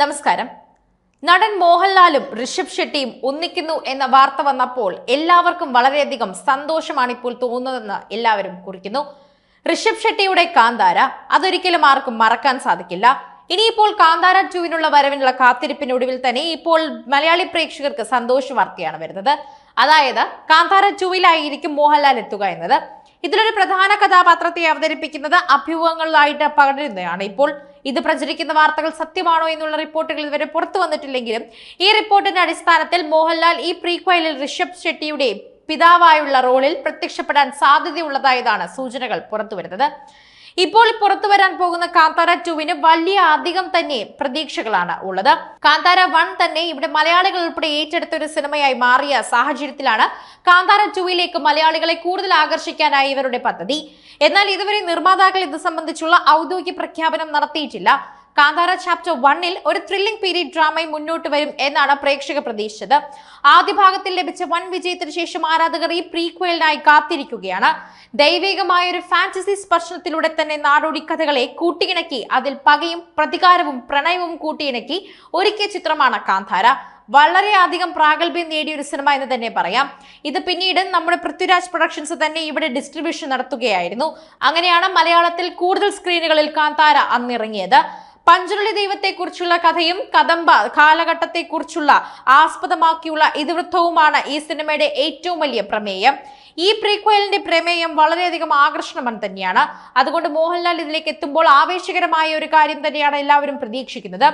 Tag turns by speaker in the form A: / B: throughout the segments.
A: നമസ്കാരം. നടൻ മോഹൻലാലും ഋഷഭ് ഷെട്ടിയും ഒന്നിക്കുന്നു എന്ന വാർത്ത വന്നപ്പോൾ എല്ലാവർക്കും വളരെയധികം സന്തോഷമാണ് ഇപ്പോൾ തോന്നുന്നതെന്ന് എല്ലാവരും കുറിക്കുന്നു. ഋഷഭ് ഷെട്ടിയുടെ കാന്താര അതൊരിക്കലും ആർക്കും മറക്കാൻ സാധിക്കില്ല. ഇനിയിപ്പോൾ കാന്താര ടൂവിനുള്ള വരവിനുള്ള കാത്തിരിപ്പിനൊടുവിൽ തന്നെ ഇപ്പോൾ മലയാളി പ്രേക്ഷകർക്ക് സന്തോഷ വാർത്തയാണ് വരുന്നത്. അതായത് കാന്താര ടൂവിലായിരിക്കും മോഹൻലാൽ എത്തുക എന്നത്. ഇതിലൊരു പ്രധാന കഥാപാത്രത്തെ അവതരിപ്പിക്കുന്നത് അഭ്യൂഹങ്ങളിലായിട്ട് പകരുന്നതാണ് ഇപ്പോൾ. ഇത് പ്രചരിക്കുന്ന വാർത്തകൾ സത്യമാണോ എന്നുള്ള റിപ്പോർട്ടുകൾ ഇതുവരെ പുറത്തു വന്നിട്ടില്ലെങ്കിലും ഈ റിപ്പോർട്ടിന്റെ അടിസ്ഥാനത്തിൽ മോഹൻലാൽ ഈ പ്രീക്വയലിൽ ഋഷഭ് ഷെട്ടിയുടെ പിതാവായുള്ള റോളിൽ പ്രത്യക്ഷപ്പെടാൻ സാധ്യതയുള്ളതായതാണ് സൂചനകൾ പുറത്തുവരുന്നത്. ഇപ്പോൾ പുറത്തു വരാൻ പോകുന്ന കാന്താര ടുവിന് വലിയ അധികം തന്നെ പ്രതീക്ഷകളാണ് ഉള്ളത്. കാന്താര വൺ തന്നെ ഇവിടെ മലയാളികൾ ഉൾപ്പെടെ ഏറ്റെടുത്ത ഒരു സിനിമയായി മാറിയ സാഹചര്യത്തിലാണ് കാന്താര ടുവിലേക്ക് മലയാളികളെ കൂടുതൽ ആകർഷിക്കാനായി ഇവരുടെ പദ്ധതി. എന്നാൽ ഇതുവരെ നിർമ്മാതാക്കൾ ഇത് സംബന്ധിച്ചുള്ള ഔദ്യോഗിക പ്രഖ്യാപനം നടത്തിയിട്ടില്ല. കാന്താര ചാപ്റ്റർ വണ്ണിൽ ഒരു ത്രില്ലിംഗ് പീരീഡ് ഡ്രാമയും മുന്നോട്ട് വരും എന്നാണ് പ്രേക്ഷക പ്രതീക്ഷിച്ചത്. ആദ്യ ഭാഗത്തിൽ ലഭിച്ച വൻ വിജയത്തിന് ശേഷം ആരാധകർ ഈ പ്രീക്വലിനായി കാത്തിരിക്കുകയാണ്. ദൈവികമായ ഒരു ഫാന്റസി സ്പർശനത്തിലൂടെ തന്നെ നാടോടി കഥകളെ കൂട്ടിയിണക്കി അതിൽ പകയും പ്രതികാരവും പ്രണയവും കൂട്ടിയിണക്കി ഒരുക്കിയ ചിത്രമാണ് കാന്താര. വളരെയധികം പ്രാഗൽഭ്യം നേടിയ ഒരു സിനിമ എന്ന് തന്നെ പറയാം. ഇത് പിന്നീട് നമ്മുടെ പൃഥ്വിരാജ് പ്രൊഡക്ഷൻസ് തന്നെ ഇവിടെ ഡിസ്ട്രിബ്യൂഷൻ നടത്തുകയായിരുന്നു. അങ്ങനെയാണ് മലയാളത്തിൽ കൂടുതൽ സ്ക്രീനുകളിൽ കാന്താര അന്നിറങ്ങിയത്. പഞ്ചുരുളി ദൈവത്തെക്കുറിച്ചുള്ള കഥയും കദംബ കാലഘട്ടത്തെക്കുറിച്ചുള്ള ആസ്പദമാക്കിയുള്ള ഇതിവൃത്തവുമാണ് ഈ സിനിമയുടെ ഏറ്റവും വലിയ പ്രമേയം. ഈ പ്രീക്വലിന്റെ പ്രമേയം വളരെയധികം ആകർഷണം തന്നെയാണ്. അതുകൊണ്ട് മോഹൻലാൽ ഇതിലേക്ക് എത്തുമ്പോൾ ആവേശകരമായ ഒരു കാര്യം തന്നെയാണ് എല്ലാവരും പ്രതീക്ഷിക്കുന്നത്.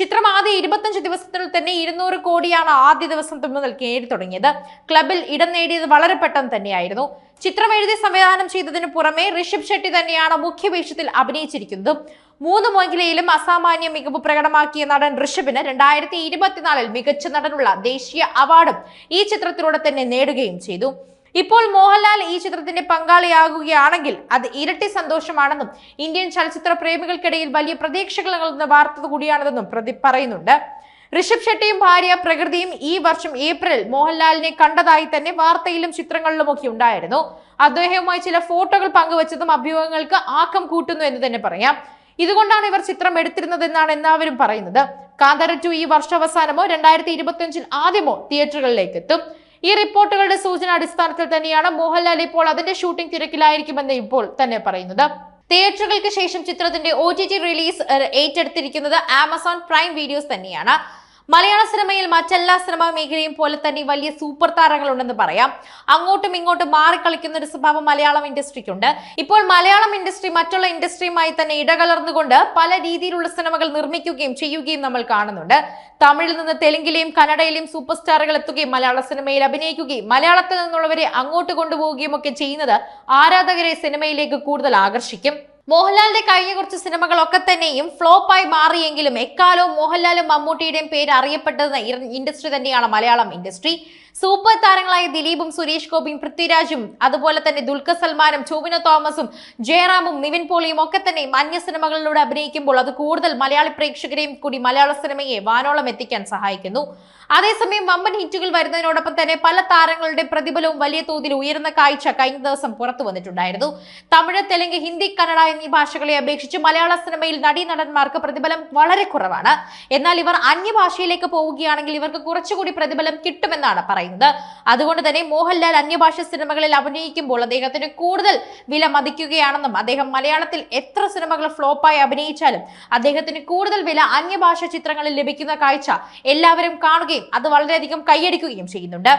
A: ചിത്രം ആദ്യ ഇരുപത്തഞ്ച് ദിവസത്തിനുള്ളിൽ തന്നെ ഇരുന്നൂറ് കോടിയാണ് ആദ്യ ദിവസം മുതൽ നേടി തുടങ്ങിയത്. ക്ലബിൽ ഇടം നേടിയത് വളരെ പെട്ടെന്ന് തന്നെയായിരുന്നു. ചിത്രം എഴുതി സംവിധാനം ചെയ്തതിനു പുറമെ ഋഷഭ് ഷെട്ടി തന്നെയാണ് മുഖ്യവേഷത്തിൽ അഭിനയിച്ചിരിക്കുന്നത്. മൂന്ന് മേഖലയിലും അസാമാന്യ മികവ് പ്രകടമാക്കിയ നടൻ ഋഷഭിന് രണ്ടായിരത്തി ഇരുപത്തിനാലിൽ മികച്ച നടനുള്ള ദേശീയ അവാർഡും ഈ ചിത്രത്തിലൂടെ തന്നെ നേടുകയും ചെയ്തു. ഇപ്പോൾ മോഹൻലാൽ ഈ ചിത്രത്തിന്റെ പങ്കാളിയാകുകയാണെങ്കിൽ അത് ഇരട്ടി സന്തോഷമാണെന്നും ഇന്ത്യൻ ചലച്ചിത്ര പ്രേമികൾക്കിടയിൽ വലിയ പ്രതീക്ഷകൾ നൽകുന്ന വാർത്ത കൂടിയാണിതെന്നും പ്രതി പറയുന്നുണ്ട്. ഋഷഭ് ഷെട്ടിയും ഭാര്യ പ്രകൃതിയും ഈ വർഷം ഏപ്രിൽ മോഹൻലാലിനെ കണ്ടതായി തന്നെ വാർത്തയിലും ചിത്രങ്ങളിലുമൊക്കെ ഉണ്ടായിരുന്നു. അദ്ദേഹവുമായി ചില ഫോട്ടോകൾ പങ്കുവച്ചതും അഭ്യൂഹങ്ങൾക്ക് ആക്കം കൂട്ടുന്നു എന്ന് തന്നെ പറയാം. ഇതുകൊണ്ടാണ് ഇവർ ചിത്രം എടുത്തിരുന്നതെന്നാണ് എല്ലാവരും പറയുന്നത്. കാന്തര ടു ഈ വർഷാവസാനമോ രണ്ടായിരത്തി ഇരുപത്തിയഞ്ചിൽ ആദ്യമോ തിയേറ്ററുകളിലേക്ക് എത്തും ഈ റിപ്പോർട്ടുകളുടെ സൂചന അടിസ്ഥാനത്തിൽ തന്നെയാണ് മോഹൻലാൽ ഇപ്പോൾ അതിന്റെ ഷൂട്ടിംഗ് തിരക്കിലായിരിക്കുമെന്ന് ഇപ്പോൾ തന്നെ പറയുന്നത്. തിയേറ്ററുകൾക്ക് ശേഷം ചിത്രത്തിന്റെ ഒ റിലീസ് ഏറ്റെടുത്തിരിക്കുന്നത് ആമസോൺ പ്രൈം വീഡിയോസ് തന്നെയാണ്. മലയാള സിനിമയിൽ മറ്റെല്ലാ സിനിമാ മേഖലയും പോലെ തന്നെ വലിയ സൂപ്പർ താരങ്ങളുണ്ടെന്ന് പറയാം. അങ്ങോട്ടും ഇങ്ങോട്ടും മാറിക്കളിക്കുന്ന ഒരു സ്വഭാവം മലയാളം ഇൻഡസ്ട്രിക്കുണ്ട്. ഇപ്പോൾ മലയാളം ഇൻഡസ്ട്രി മറ്റുള്ള ഇൻഡസ്ട്രിയുമായി തന്നെ ഇടകലർന്നുകൊണ്ട് പല രീതിയിലുള്ള സിനിമകൾ നിർമ്മിക്കുകയും ചെയ്യുകയും നമ്മൾ കാണുന്നുണ്ട്. തമിഴിൽ നിന്ന് തെലുങ്കിലെയും കന്നഡയിലെയും സൂപ്പർ സ്റ്റാറുകൾ എത്തുകയും മലയാള സിനിമയിൽ അഭിനയിക്കുകയും മലയാളത്തിൽ നിന്നുള്ളവരെ അങ്ങോട്ട് കൊണ്ടുപോവുകയും ഒക്കെ ചെയ്യുന്നത് ആരാധകരെ സിനിമയിലേക്ക് കൂടുതൽ ആകർഷിക്കും. മോഹൻലാലിന്റെ കഴിഞ്ഞ കുറച്ച് സിനിമകളൊക്കെ തന്നെയും ഫ്ലോപ്പായി മാറിയെങ്കിലും എക്കാലവും മോഹൻലാലും മമ്മൂട്ടിയുടെയും പേര് അറിയപ്പെട്ടത് ഇൻഡസ്ട്രി തന്നെയാണ് മലയാളം ഇൻഡസ്ട്രി. സൂപ്പർ താരങ്ങളായ ദിലീപും സുരേഷ് ഗോപിയും പൃഥ്വിരാജും അതുപോലെ തന്നെ ദുൽഖർ സൽമാനും ചോബിനോ തോമസും ജയറാമും നിവിൻ പോളിയും ഒക്കെ തന്നെ അന്യ സിനിമകളിലൂടെ അഭിനയിക്കുമ്പോൾ അത് കൂടുതൽ മലയാളി പ്രേക്ഷകരെയും കൂടി മലയാള സിനിമയെ വാനോളം എത്തിക്കാൻ സഹായിക്കുന്നു. അതേസമയം വമ്പൻ ഹിറ്റുകൾ വരുന്നതിനോടൊപ്പം തന്നെ പല താരങ്ങളുടെ പ്രതിഫലവും വലിയ തോതിൽ ഉയർന്ന കാഴ്ച കഴിഞ്ഞ ദിവസം പുറത്തു വന്നിട്ടുണ്ടായിരുന്നു. തമിഴ് തെലുങ്ക് ഹിന്ദി കന്നഡ എന്നീ ഭാഷകളെ അപേക്ഷിച്ച് മലയാള സിനിമയിൽ നടീനടന്മാർക്ക് പ്രതിഫലം വളരെ കുറവാണ്. എന്നാൽ ഇവർ അന്യഭാഷയിലേക്ക് പോവുകയാണെങ്കിൽ ഇവർക്ക് കുറച്ചുകൂടി പ്രതിഫലം കിട്ടുമെന്നാണ് പറയുന്നത്. അതുകൊണ്ട് തന്നെ മോഹൻലാൽ അന്യഭാഷ സിനിമകളിൽ അഭിനയിക്കുമ്പോൾ അദ്ദേഹത്തിന് കൂടുതൽ വില മതിക്കുകയാണെന്നും അദ്ദേഹം മലയാളത്തിൽ എത്ര സിനിമകൾ ഫ്ലോപ്പായി അഭിനയിച്ചാലും അദ്ദേഹത്തിന് കൂടുതൽ വില അന്യഭാഷ ചിത്രങ്ങളിൽ ലഭിക്കുന്ന കാഴ്ച എല്ലാവരും കാണുകയും അത് വളരെയധികം കൈയടിക്കുകയും ചെയ്യുന്നുണ്ട്.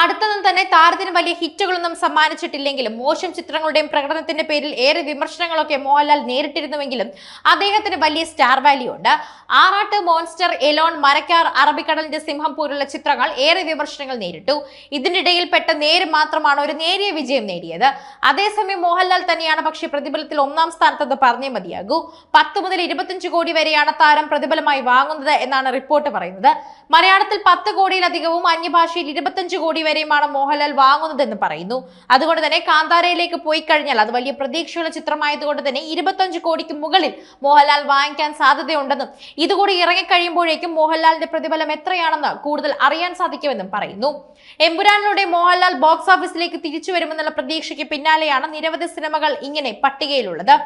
A: അടുത്തതും തന്നെ താരത്തിന് വലിയ ഹിറ്റുകളൊന്നും സമ്മാനിച്ചിട്ടില്ലെങ്കിലും മോശം ചിത്രങ്ങളുടെയും പ്രകടനത്തിന്റെ പേരിൽ ഏറെ വിമർശനങ്ങളൊക്കെ മോഹൻലാൽ നേരിട്ടിരുന്നുവെങ്കിലും അദ്ദേഹത്തിന് വലിയ സ്റ്റാർ വാല്യൂ ഉണ്ട്. ആറാട്ട് മോൺസ്റ്റർ എലോൺ മരക്കാർ അറബിക്കടലിന്റെ സിംഹം പോലുള്ള ചിത്രങ്ങൾ ഏറെ വിമർശനങ്ങൾ നേരിട്ടു. ഇതിനിടയിൽ പെട്ട നേര് മാത്രമാണ് ഒരു നേരിയ വിജയം നേടിയത്. അതേസമയം മോഹൻലാൽ തന്നെയാണ് പക്ഷേ പ്രതിഫലത്തിൽ ഒന്നാം സ്ഥാനത്തെന്ന് പറഞ്ഞേ മതിയാകൂ. പത്ത് മുതൽ ഇരുപത്തിയഞ്ച് കോടി വരെയാണ് താരം പ്രതിഫലമായി വാങ്ങുന്നത് എന്നാണ് റിപ്പോർട്ട് പറയുന്നത്. മലയാളത്തിൽ പത്ത് കോടിയിലധികവും അന്യഭാഷയിൽ ഇരുപത്തിയഞ്ച് കോടി വരെയുമാണ് മോഹൻലാൽ വാങ്ങുന്നതെന്ന് പറയുന്നു. അതുകൊണ്ട് തന്നെ കാന്താരയിലേക്ക് പോയി കഴിഞ്ഞാൽ അത് വലിയ പ്രതീക്ഷയുള്ള ചിത്രമായതുകൊണ്ട് തന്നെ ഇരുപത്തഞ്ച് കോടിക്ക് മുകളിൽ മോഹൻലാൽ വാങ്ങിക്കാൻ സാധ്യതയുണ്ടെന്നും ഇതുകൂടി ഇറങ്ങിക്കഴിയുമ്പോഴേക്കും മോഹൻലാലിന്റെ പ്രതിഫലം എത്രയാണെന്ന് കൂടുതൽ അറിയാൻ സാധിക്കുമെന്നും പറയുന്നു. എമ്പുരാനിലൂടെ മോഹൻലാൽ ബോക്സ് ഓഫീസിലേക്ക് തിരിച്ചു വരുമെന്നുള്ള പ്രതീക്ഷയ്ക്ക് പിന്നാലെയാണ് നിരവധി സിനിമകൾ ഇങ്ങനെ പട്ടികയിലുള്ളത്.